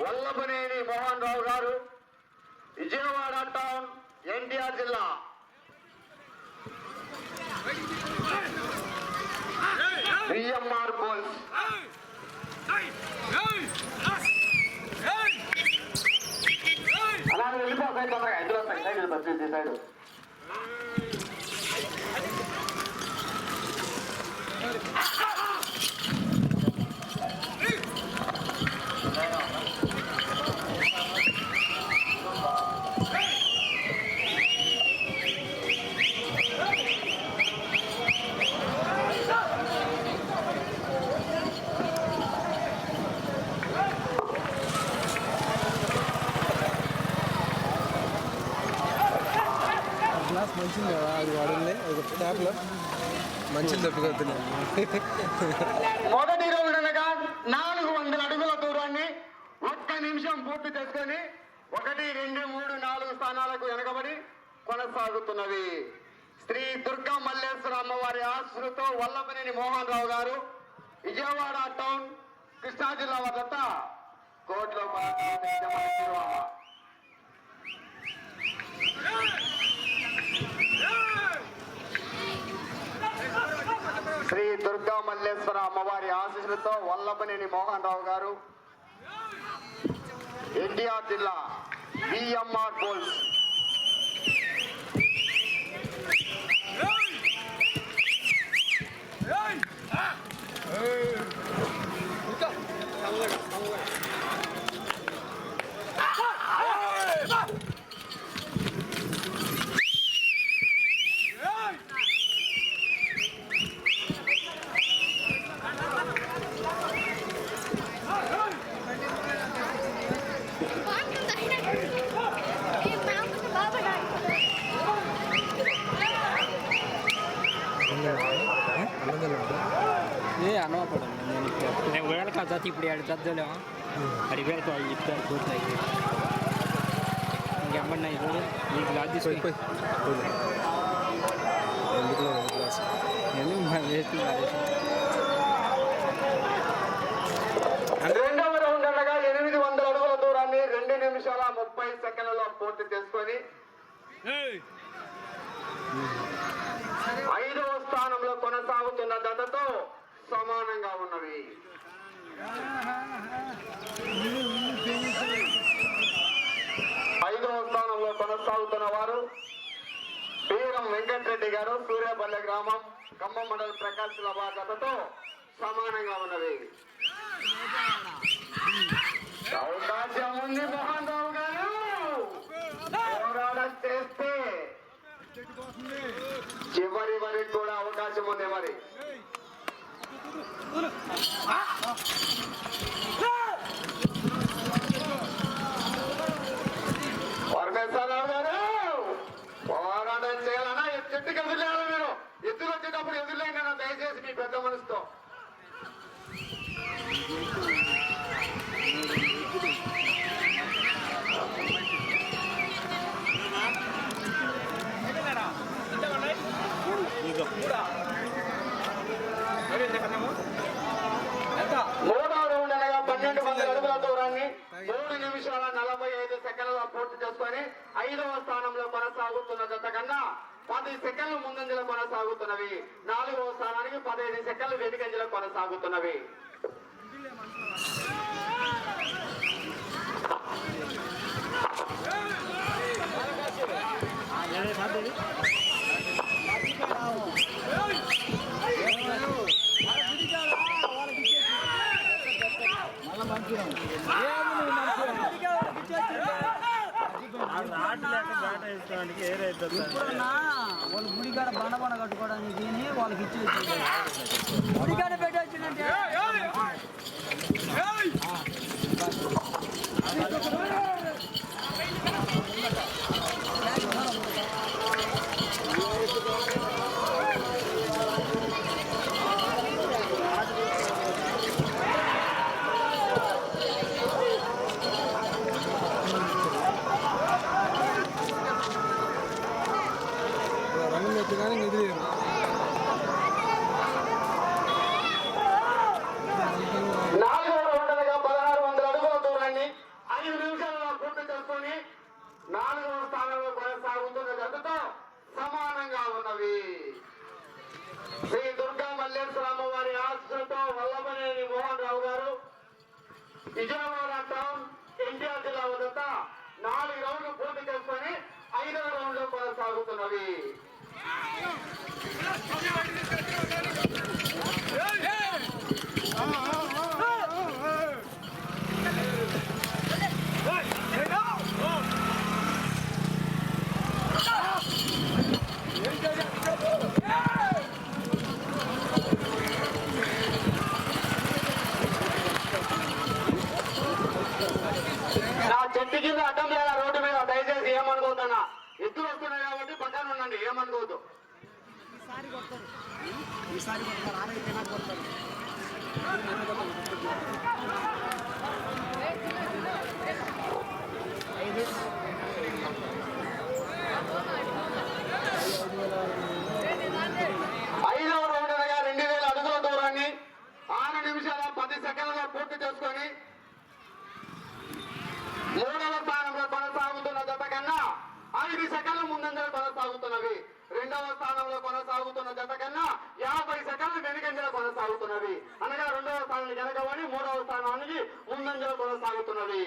Vallabhaneni Mohan Rao garu Vijayawada town NTR జిల్లా. BMR బోల్స్ అలాగే వెళ్ళిపోతాయి తొందరగా ఇద్దరు వస్తాయి సైడ్ సైడ్. మంచిది కదా అది వాడింది. ఒక ట్యాప్లో మంచిది తప్పికొద్దులేదు మొదటి రోజు అనగా నాలుగు వందల అడుగుల దూరాన్ని ఒక్క నిమిషం పూర్తి చేసుకొని ఒకటి రెండు మూడు నాలుగు స్థానాలకు వెనకబడి కొనసాగుతున్నవి శ్రీ దుర్గా మల్లేశ్వర అమ్మవారి ఆశలతో వల్లభనేని మోహన్ రావు గారు విజయవాడ టౌన్ కృష్ణా జిల్లా వద్ద కోట్లో శ్రీ దుర్గా మల్లేశ్వర అమ్మవారి ఆశీస్సులతో వల్లభనేని మోహన్ రావు గారు ఎన్టీఆర్ జిల్లా బిఎంఆర్ బోల్స్ ఏ అనవపడండి నేను ఇప్పుడు నేను వేళ కదా ఇప్పుడు ఏడు చద్దలేము వేళకు వాళ్ళు చెప్తారు. ఎందుకు గ్లాస్ ఎందుకు మరి వేస్ట్ మరి రెండవ రౌండ్ అనగా ఎనిమిది వందల అడుగుల దూరాన్ని రెండు నిమిషాల ముప్పై సెకండ్లలో పూర్తి చేసుకొని ఐదవ స్థానంలో కొనసాగుతున్న జతతో సమానంగా ఐదవ స్థానంలో కొనసాగుతున్న వారు వీరం వెంకటరెడ్డి గారు సూర్యాపల్లె గ్రామం ఖమ్మం మండలం ప్రకాశ్ బాధ్యతతో సమానంగా ఉన్నవి అవకాశం ఉంది మోహన్ రావు గారు. పోరాటం చేస్తే చివరి వరకు కూడా అవకాశం ఉంది మరి. పోరాటం చేయాలన్నా చెట్టుకి ఎదురులేయాలి మీరు ఎదురు వచ్చేటప్పుడు ఎదురులేండి దయచేసి మీ పెద్ద మనసుతో కూడా రౌండ్ అనగా పన్నెండు వందల అడుగుల దూరాన్ని మూడు నిమిషాల నలభై ఐదు సెకండ్ల పూర్తి చేసుకొని ఐదవ స్థానంలో కొనసాగుతున్న జత కన్నా పది సెకండ్లు ముందంజలో కొనసాగుతున్నవి. నాలుగవ స్థానానికి పదహైదు సెకండ్లు వెనుకంజలో కొనసాగుతున్నవి. Yeah. టౌన్ ఎన్టీఆర్ జిల్లా వద్ద నాలుగు రౌండ్లు పూర్తి చేసుకొని ఐదవ రౌండ్లో కొనసాగుతున్నవి నా చెట్టు కింద అడ్డం లేదా రోడ్డు మీద దయచేసి ఏమనుకోతున్నా ఎత్తులు వస్తున్నాయి కాబట్టి పక్కన ఉండండి ఏమనుకోవద్దు ఈసారి కొడతారు ఆరైతే నాకు కొడతారు ఐదవ రౌండ్ అనగా రెండు వేల అడుగుల దూరాన్ని ఆరు నిమిషాల పది సెకండ్లలో పూర్తి చేసుకొని మూడవ స్థానంలో కొనసాగుతున్న జత కన్నా ఐదు సెకండ్ల ముందంజలు కొనసాగుతున్నవి రెండవ స్థానంలో కొనసాగుతున్న జత కన్నా యాభై సెకండ్లు వెనుకంజలు కొనసాగుతున్నవి అనగా రెండవ స్థానానికి వెనకబడి మూడవ స్థానానికి ముందంజలు కొనసాగుతున్నవి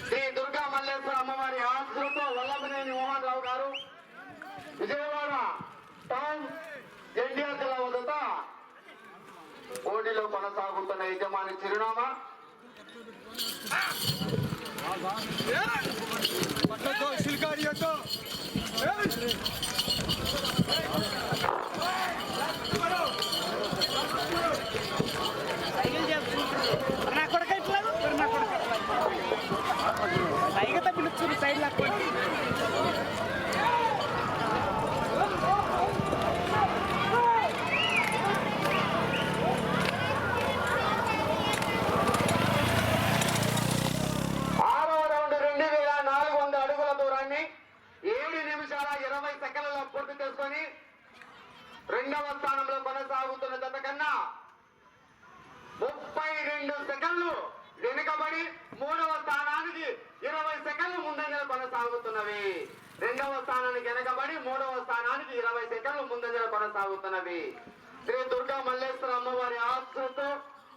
శ్రీ దుర్గా మల్లేశ్వర అమ్మవారి ఆశలతో వల్లభనేని మోహన్ రావు గారు విజయవాడ టౌన్ ఎన్టీఆర్ జిల్లా వద్ద పోటీలో కొనసాగుతున్న యజమాని చిరునామా. సైకిల్ చేస్తున్నారు సైడ్ లాక్కోండి ఆరవ రౌండ్ రెండు వేల నాలుగు వందల అడుగుల దూరాన్ని ఏడు నిమిషాల ఇరవై సెకండ్లలో పూర్తి చేసుకొని రెండవ స్థానంలో కొనసాగుతున్న జత కన్నా ముప్పై రెండు సెకండ్లు వెనుకబడి మూడవ స్థానానికి ఇరవై సెకండ్లు ముందంజలు కొనసాగుతున్నవి రెండవ స్థానానికి వెనకబడి మూడవ స్థానానికి ఇరవై సెకండ్లు ముందంజలు కొనసాగుతున్నవి. శ్రీ దుర్గా మల్లేశ్వర అమ్మవారి ఆశతో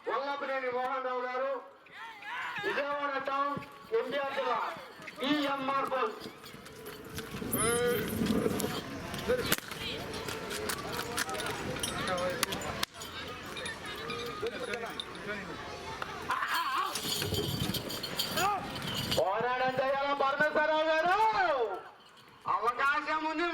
వల్లభనేని మోహన్ రావు గారు విజయవాడ టౌన్ ఎన్టీఆర్ జిల్లా ఈఎంఆర్ బస్ పోరాడంటే ఎలా పరమేశ్వరరావు గారు? అవకాశం ఉంది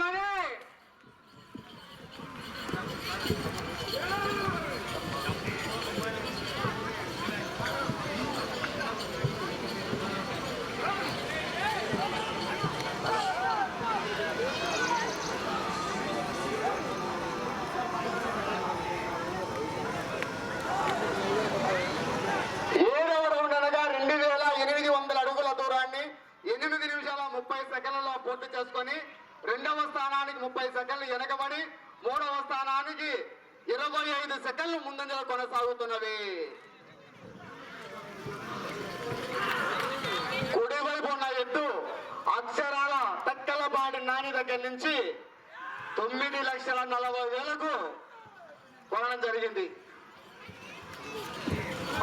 సెకండ్లలో పూర్తి చేసుకొని రెండవ స్థానానికి ముప్పై సెకండ్లు వెనకబడి మూడవ స్థానానికి ఇరవై ఐదు సెకండ్లు ముందంజలు కొనసాగుతున్నవి. కుడివైపు ఉన్న ఎద్దు అక్షరాల తక్కలపాటి నాని దగ్గర నుంచి తొమ్మిది లక్షల నలభై వేలకు కొనడం జరిగింది.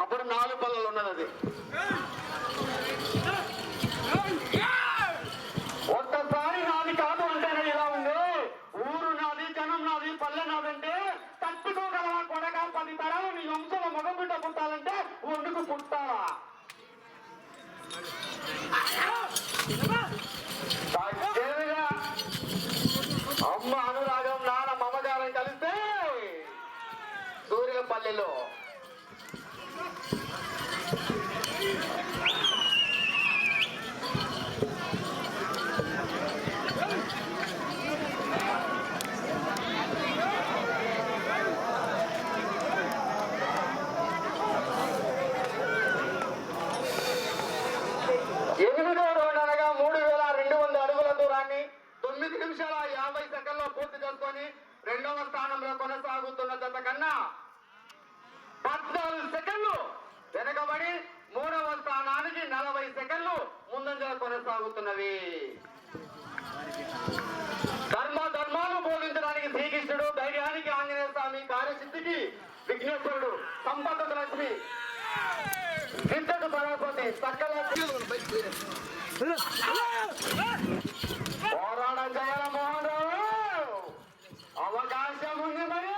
అప్పుడు నాలుగు పల్లలు ఉన్నది అది ఒక్కసారి నాది కాదు అంటేనే ఇలా ఉంది ఊరు నాది జనం నాది పల్లె నాదంటే తట్టుకోగలవా కొడక పది తరాలు నీ వంశంలో మగ బిడ్డ పుట్టాలంటే వండుకు పుట్టాలా తగ్గేదిగా. అమ్మ అనురాగం నాన్న మమకారం కలిస్తే సూర్యపల్లిలో ఎనిమిదో రోడ్ అనగా మూడు వేల రెండు వందల అడుగుల దూరాన్ని తొమ్మిది నిమిషాల యాభై సెకండ్లో పూర్తి చేసుకొని రెండవ స్థానంలో కొనసాగుతున్న జత కన్నా పద్నాలుగు సెకండ్లు వెనకబడి మూడవ స్థానానికి నలభై సెకండ్లు ముందంజలు కొనసాగుతున్నవి. ధర్మ ధర్మాలు బోధించడానికి శ్రీకృష్ణుడు ధైర్యానికి ఆంజనేయ స్వామి కార్యసిద్ధికి విఘ్నేశ్వరుడు సంపద లక్ష్మి సకల పోరాటం చేయాల మోహన్ రావు అవకాశం ఉంది మరి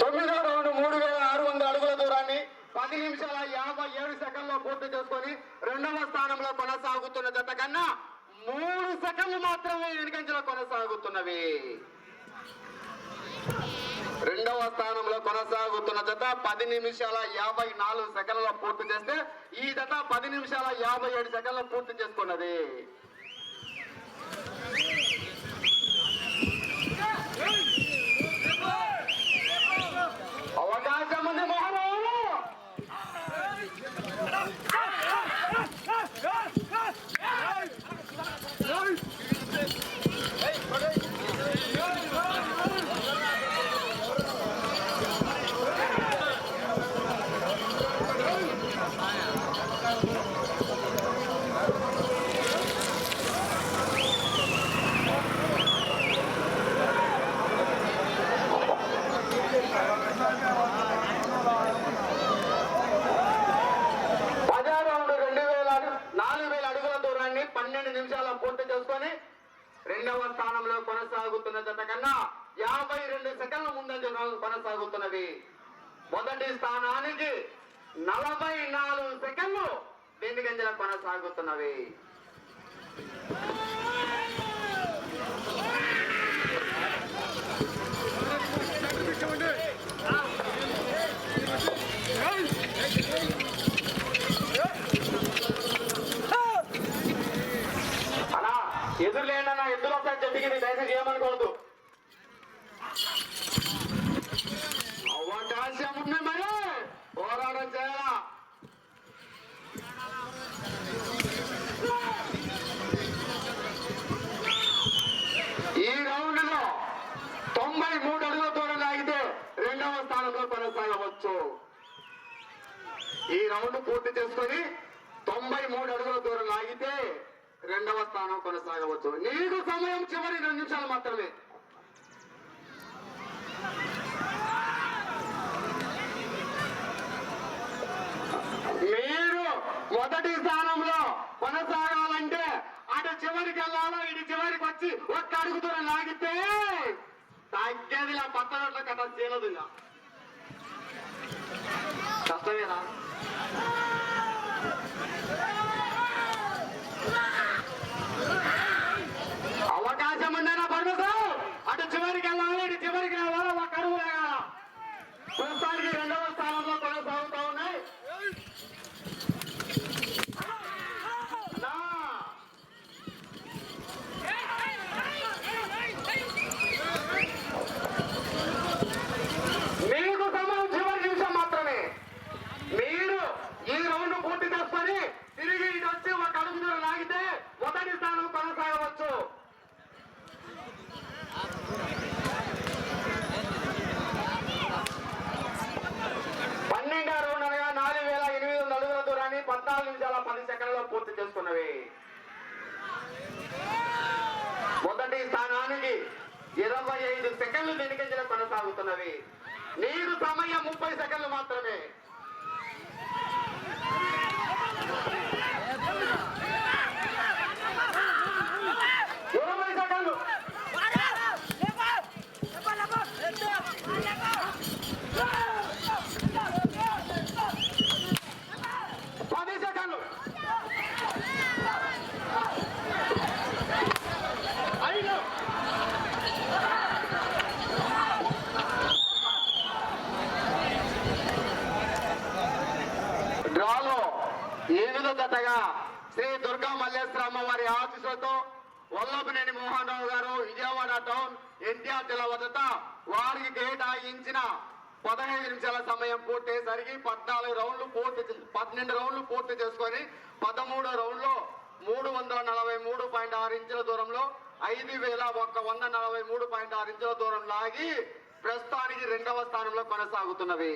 తొమ్మిదో రౌండ్ మూడు వేల ఆరు వందల అడుగుల దూరాన్ని పది నిమిషాల యాభై ఏడు సెకండ్లో పూర్తి చేసుకొని రెండవ స్థానంలో కొనసాగుతున్న జత కన్నా మూడు సెకండ్లు మాత్రమే వెనుకంజలో కొనసాగుతున్నవి రెండవ స్థానంలో కొనసాగుతున్న జత పది నిమిషాల యాభై నాలుగు సెకండ్ల పూర్తి చేస్తే ఈ జత పది నిమిషాల యాభై ఏడు సెకండ్ల పూర్తి చేసుకున్నది అవకాశం ఉంది మహారాజు పదో రౌండ్ రెండు వేల అడు- నాలుగు వేల అడుగుల దూరాన్ని పన్నెండు నిమిషాల పూర్తి చేసుకొని రెండవ స్థానంలో కొనసాగుతున్న జత కన్నా యాభై రెండు సెకండ్ల ముందంజలో కొనసాగుతున్నవి మొదటి స్థానానికి నలభై నాలుగు సెకండ్లు వెండి గంజల కొనసాగుతున్నవి. ఎదురు లేండి ఎదురు వస్తాయి చెట్టుకి నీ దయచేసి చేయమనుకోవద్దు అవకాశం ఉంది మరి. పోరాటం చేయాలా? ఈ రౌండ్లో తొంభై మూడు అడుగుల దూరం లాగితే రెండవ స్థానంలో కొనసాగవచ్చు. ఈ రౌండ్ పూర్తి చేసుకొని తొంభై మూడు అడుగుల దూరం లాగితే రెండవ స్థానం కొనసాగవచ్చు. నీకు సమయం చివరి రెండు నిమిషాలు మాత్రమే. మీరు మొదటి స్థానంలో కొనసాగాలంటే అటు చివరికి వెళ్ళాలో ఇటు చివరికి వచ్చి ఒక్క అడుగు దూరం లాగితే తగ్గేదిలా పక్క రోడ్ల కట్ట చేయలేదు కష్టమేనా అవకాశం ఉందన్నా పర్వతం అటు చివరికి వెళ్ళాలి ఇటు చివరికి రావాలి ఒక అడుగు లాగాల ప్రస్తుతానికి రెండవ స్థానంలో కొనసాగుతా ఉన్నాయి అన్నా, మీకు సమయం చివరి నిమిషం మాత్రమే మీరు ఈ రౌండ్ పూర్తి చేసుకొని తిరిగి ఇటు వచ్చి ఒక అడుగు దూరం లాగితే మొదటి స్థానం కొనసాగవచ్చు పన్నెండో రౌండ్ అనగా నాలుగు వేల ఎనిమిది వందల అడుగుల దూరాన్ని పద్నాలుగు నిమిషాల పది సెకండ్లలో పూర్తి చేసుకున్నవి మొదటి స్థానానికి ఇరవై ఐదు సెకండ్లు వెనుకంజలో కొనసాగుతున్నవి నీకు సమయం ముప్పై సెకండ్లు మాత్రమే ఇరవై సెకండ్లు పది సెకండ్లు ఐదు డ్రాలో ఎనిమిదో జతగా శ్రీ దుర్గా మల్లేశ్వర అమ్మవారి ఆశీస్సులతో వల్లభనేని మోహన్ రావు గారు విజయవాడ టౌన్ ఎన్టీఆర్ జిల్లా వద్ద వారికి కేటాయించిన పదహైదు నిమిషాల సమయం పూర్తయ్యేసరికి పద్నాలుగు రౌండ్లు పూర్తి పన్నెండు రౌండ్లు పూర్తి చేసుకొని పదమూడో రౌండ్లో మూడు వందల నలభై మూడు పాయింట్ ఆరు ఇంచుల దూరంలో ఐదు వేల ఒక్క వంద నలభై మూడు పాయింట్ ఆరు ఇంచుల దూరం లాగి ప్రస్తుతానికి రెండవ స్థానంలో కొనసాగుతున్నవి.